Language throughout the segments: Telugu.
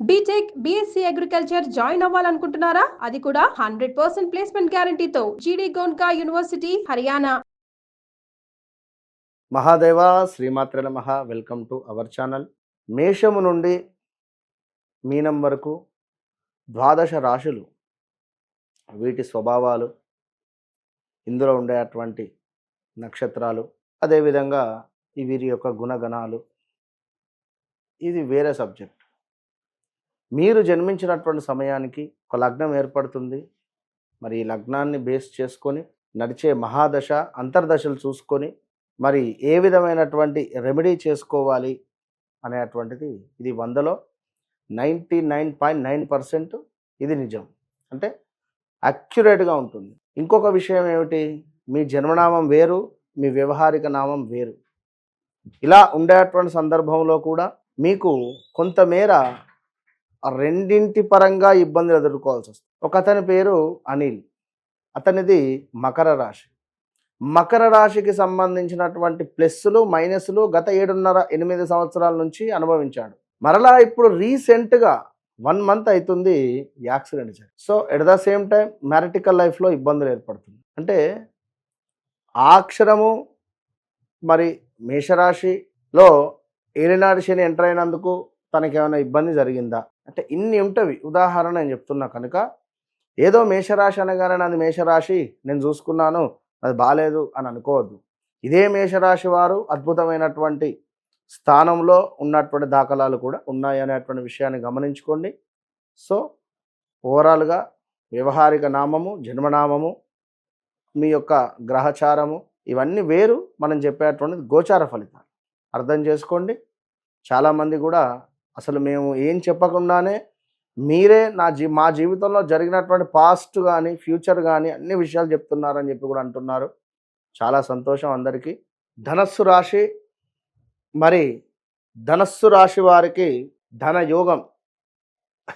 బీటెక్ బీఎస్సీ అగ్రికల్చర్ జాయిన్ అవ్వాలనుకుంటున్నారా? అది కూడా హండ్రెడ్ పర్సెంట్ ప్లేస్మెంట్ గ్యారంటీతో జీడీ గోన్కా యూనివర్సిటీ హర్యానా మహాదేవ శ్రీమాత్రల మహా వెల్కమ్ టు అవర్ ఛానల్ మేషము నుండి మీనం వరకు ద్వాదశ రాశులు వీటి స్వభావాలు ఇందులో ఉండేటువంటి నక్షత్రాలు అదేవిధంగా వీరి యొక్క గుణగణాలు. ఇది వేరే సబ్జెక్ట్ మీరు జన్మించినటువంటి సమయానికి ఒక లగ్నం ఏర్పడుతుంది. మరి ఈ లగ్నాన్ని బేస్ చేసుకొని నడిచే మహాదశ అంతర్దశలు చూసుకొని మరి ఏ విధమైనటువంటి రెమెడీ చేసుకోవాలి అనేటువంటిది ఇది వందలో ninety nine point nine percent ఇది నిజం. అంటే అక్యురేట్గా ఉంటుంది. ఇంకొక విషయం ఏమిటి? మీ జన్మనామం వేరు మీ వ్యవహారిక నామం వేరు. ఇలా ఉండేటువంటి సందర్భంలో కూడా మీకు కొంతమేర రెండింటి పరంగా ఇబ్బందులు ఎదుర్కోవాల్సి వస్తుంది. ఒక అతని పేరు అనిల్ అతనిది మకర రాశి. మకర రాశికి సంబంధించినటువంటి ప్లస్సులు మైనస్లు గత ఏడున్నర ఎనిమిది సంవత్సరాల నుంచి అనుభవించాడు. మరలా ఇప్పుడు రీసెంట్గా వన్ మంత్ అవుతుంది యాక్సిడెంట్ జరిగి so at the same time మ్యారిటికల్ లైఫ్లో ఇబ్బందులు ఏర్పడుతుంది. అంటే ఆక్షరము అక్షరము మరి మేషరాశిలో ఏలినాడు శని ఎంటర్ అయినందుకు తనకి ఏమైనా ఇబ్బంది జరిగిందా? అంటే ఇన్ని ఉంటవి. ఉదాహరణ నేను చెప్తున్నా కనుక ఏదో మేషరాశి అనగానే నాది మేషరాశి నేను చూసుకున్నాను అది బాగాలేదు అని అనుకోవద్దు. ఇదే మేషరాశి వారు అద్భుతమైనటువంటి స్థానంలో ఉన్నటువంటి దాఖలాలు కూడా ఉన్నాయి అనేటువంటి విషయాన్ని గమనించుకోండి. సో ఓవరాల్గా వ్యవహారిక నామము జన్మనామము మీ యొక్క గ్రహచారము ఇవన్నీ వేరు మనం చెప్పేటువంటిది గోచార ఫలితాలు. అర్థం చేసుకోండి. చాలామంది కూడా అసలు మేము ఏం చెప్పకుండానే మీరే నా జీ మా జీవితంలో జరిగినటువంటి పాస్ట్ కానీ ఫ్యూచర్ కానీ అన్ని విషయాలు చెప్తున్నారని చెప్పి కూడా అంటున్నారు. చాలా సంతోషం అందరికీ. ధనస్సు రాశి మరి ధనస్సు రాశి వారికి ధన యోగం.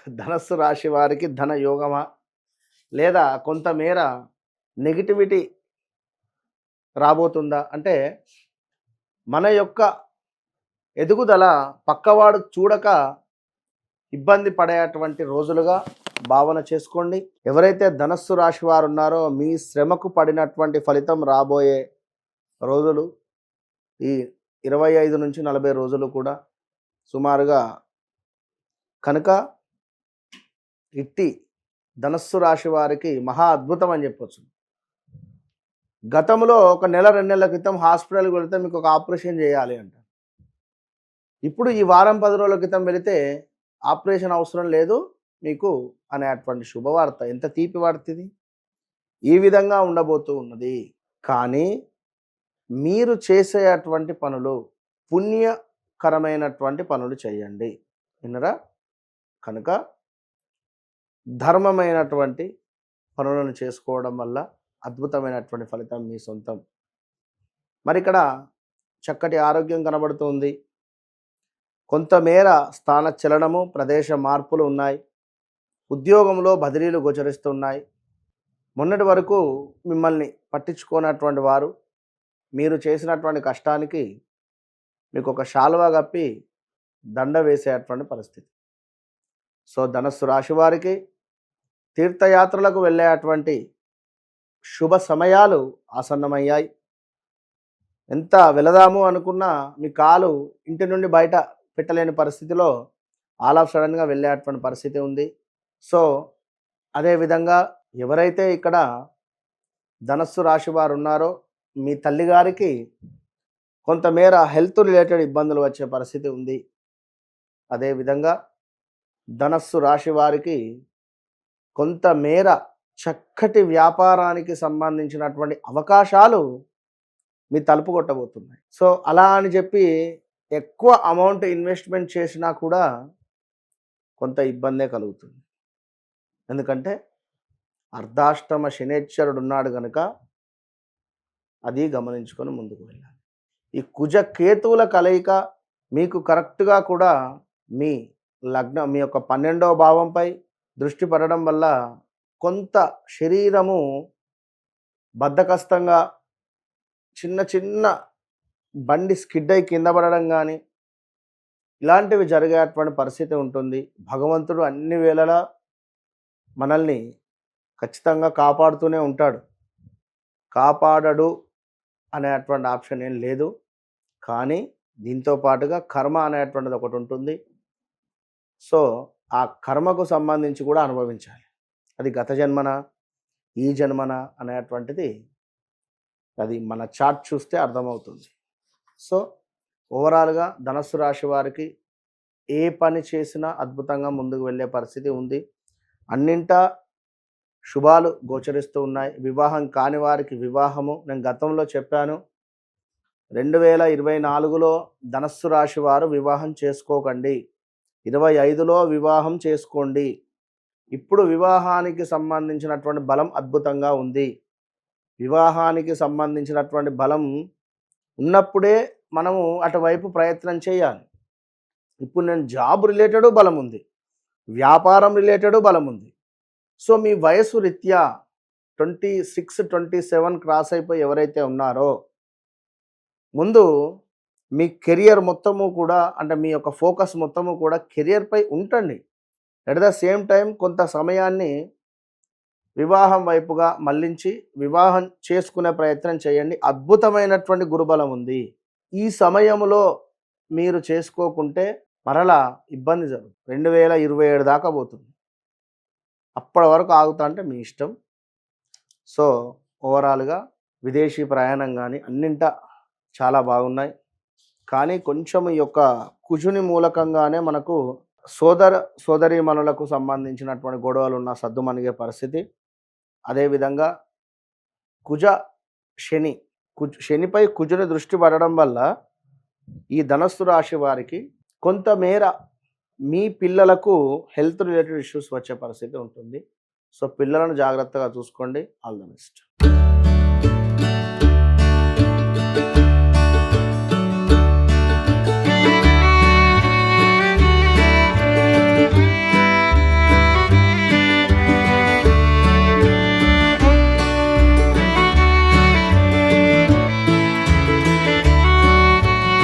ధనస్సు రాశి వారికి ధన యోగమా? లేదా కొంతమేర నెగిటివిటీ రాబోతుందా? అంటే మన యొక్క ఎదుగుదల పక్కవాడు చూడక ఇబ్బంది పడేటువంటి రోజులుగా భావన చేసుకోండి. ఎవరైతే ధనస్సు రాశి వారు ఉన్నారో మీ శ్రమకు పడినటువంటి ఫలితం రాబోయే రోజులు ఈ ఇరవై ఐదు నుంచి నలభై రోజులు కూడా సుమారుగా కనుక ఇట్టి ధనస్సు రాశి వారికి మహా అద్భుతం అని చెప్పొచ్చు. గతంలో ఒక నెల రెండు నెలల క్రితం హాస్పిటల్కి వెళితే మీకు ఒక ఆపరేషన్ చేయాలి అంట. ఇప్పుడు ఈ వారం పది రోజుల క్రితం వెళితే ఆపరేషన్ అవసరం లేదు మీకు అనేటువంటి శుభవార్త. ఎంత తీపి వార్తది ఈ విధంగా ఉండబోతూ ఉన్నది. కానీ మీరు చేసేటువంటి పనులు పుణ్యకరమైనటువంటి పనులు చేయండి. విన్నరా? కనుక ధర్మమైనటువంటి పనులను చేసుకోవడం వల్ల అద్భుతమైనటువంటి ఫలితం మీ సొంతం. మరి ఇక్కడ చక్కటి ఆరోగ్యం కనబడుతుంది. కొంతమేర స్థాన చలనము ప్రదేశ మార్పులు ఉన్నాయి. ఉద్యోగంలో బదిలీలు గోచరిస్తున్నాయి. మొన్నటి వరకు మిమ్మల్ని పట్టించుకోనటువంటి వారు మీరు చేసినటువంటి కష్టానికి మీకు ఒక శాలువా కప్పి దండ వేసేటువంటి పరిస్థితి. సో ధనస్సు రాశి వారికి తీర్థయాత్రలకు వెళ్ళేటువంటి శుభ సమయాలు ఆసన్నమయ్యాయి. ఎంత వెళదాము అనుకున్నా మీ కాలు ఇంటి నుండి బయట పెట్టలేని పరిస్థితిలో ఆల్ ఆఫ్ సడన్గా వెళ్ళేటువంటి పరిస్థితి ఉంది. సో అదేవిధంగా ఎవరైతే ఇక్కడ ధనస్సు రాశి వారు ఉన్నారో మీ తల్లిగారికి కొంతమేర హెల్త్ రిలేటెడ్ ఇబ్బందులు వచ్చే పరిస్థితి ఉంది. అదేవిధంగా ధనస్సు రాశి వారికి కొంతమేర చక్కటి వ్యాపారానికి సంబంధించినటువంటి అవకాశాలు మీ తలుపు కొట్టబోతున్నాయి. సో అలా అని చెప్పి ఎక్కువ అమౌంట్ ఇన్వెస్ట్మెంట్ చేసినా కూడా కొంత ఇబ్బందే కలుగుతుంది. ఎందుకంటే అర్ధాష్టమ శనేశ్వరుడు ఉన్నాడు కనుక అది గమనించుకొని ముందుకు వెళ్ళాలి. ఈ కుజ కేతువుల కలయిక మీకు కరెక్ట్గా కూడా మీ లగ్నం మీ యొక్క పన్నెండవ భావంపై దృష్టి పడడం వల్ల కొంత శరీరము బద్ధకస్తంగా చిన్న చిన్న బండి స్కిడ్ అయి కింద పడడం కానీ ఇలాంటివి జరిగేటువంటి పరిస్థితి ఉంటుంది. భగవంతుడు అన్ని వేళలా మనల్ని ఖచ్చితంగా కాపాడుతూనే ఉంటాడు. కాపాడడు అనేటువంటి ఆప్షన్ ఏం లేదు. కానీ దీంతో పాటుగా కర్మ అనేటువంటిది ఒకటి ఉంటుంది. సో ఆ కర్మకు సంబంధించి కూడా అనుభవించాలి. అది గత జన్మన ఈ జన్మన అనేటువంటిది అది మన చార్ట్ చూస్తే అర్థమవుతుంది. సో ఓవరాల్గా ధనస్సు రాశి వారికి ఏ పని చేసినా అద్భుతంగా ముందుకు వెళ్ళే పరిస్థితి ఉంది. అన్నింటా శుభాలు గోచరిస్తూ ఉన్నాయి. వివాహం కాని వారికి వివాహము. నేను గతంలో చెప్పాను. రెండు వేల ఇరవై నాలుగులో ధనస్సు రాశి వారు వివాహం చేసుకోకండి. ఇరవై ఐదులో వివాహం చేసుకోండి. ఇప్పుడు వివాహానికి సంబంధించినటువంటి బలం అద్భుతంగా ఉంది. వివాహానికి సంబంధించినటువంటి బలం ఉన్నప్పుడే మనము అటువైపు ప్రయత్నం చేయాలి. ఇప్పుడు నేను జాబ్ రిలేటెడ్ బలం ఉంది. వ్యాపారం రిలేటెడ్ బలం ఉంది. సో మీ వయసు రీత్యా twenty six twenty seven cross అయిపోయి ఎవరైతే ఉన్నారో ముందు మీ కెరియర్ మొత్తము కూడా అంటే మీ యొక్క ఫోకస్ మొత్తము కూడా కెరియర్పై ఉంటండి. ఎట్ ద సేమ్ టైం కొంత సమయాన్ని వివాహం వైపుగా మళ్ళించి వివాహం చేసుకునే ప్రయత్నం చేయండి. అద్భుతమైనటువంటి గురుబలం ఉంది. ఈ సమయంలో మీరు చేసుకోకుంటే మరలా ఇబ్బంది జరుగుతుంది రెండు వేల ఇరవై ఏడు దాకా పోతుంది. అప్పటి వరకు ఆగుతా అంటే మీ ఇష్టం. సో ఓవరాల్గా విదేశీ ప్రయాణం కానీ అన్నింటా చాలా బాగున్నాయి. కానీ కొంచెం ఈ యొక్క కుజుని మూలకంగానే మనకు సోదర సోదరీమణులకు సంబంధించినటువంటి గొడవలు ఉన్న సద్దుమణిగే పరిస్థితి. అదేవిధంగా కుజ శని కుజ శనిపై కుజుని దృష్టి పడడం వల్ల ఈ ధనస్సు రాశి వారికి కొంతమేర మీ పిల్లలకు హెల్త్ రిలేటెడ్ ఇష్యూస్ వచ్చే పరిస్థితి ఉంటుంది. సో పిల్లలను జాగ్రత్తగా చూసుకోండి. All the best.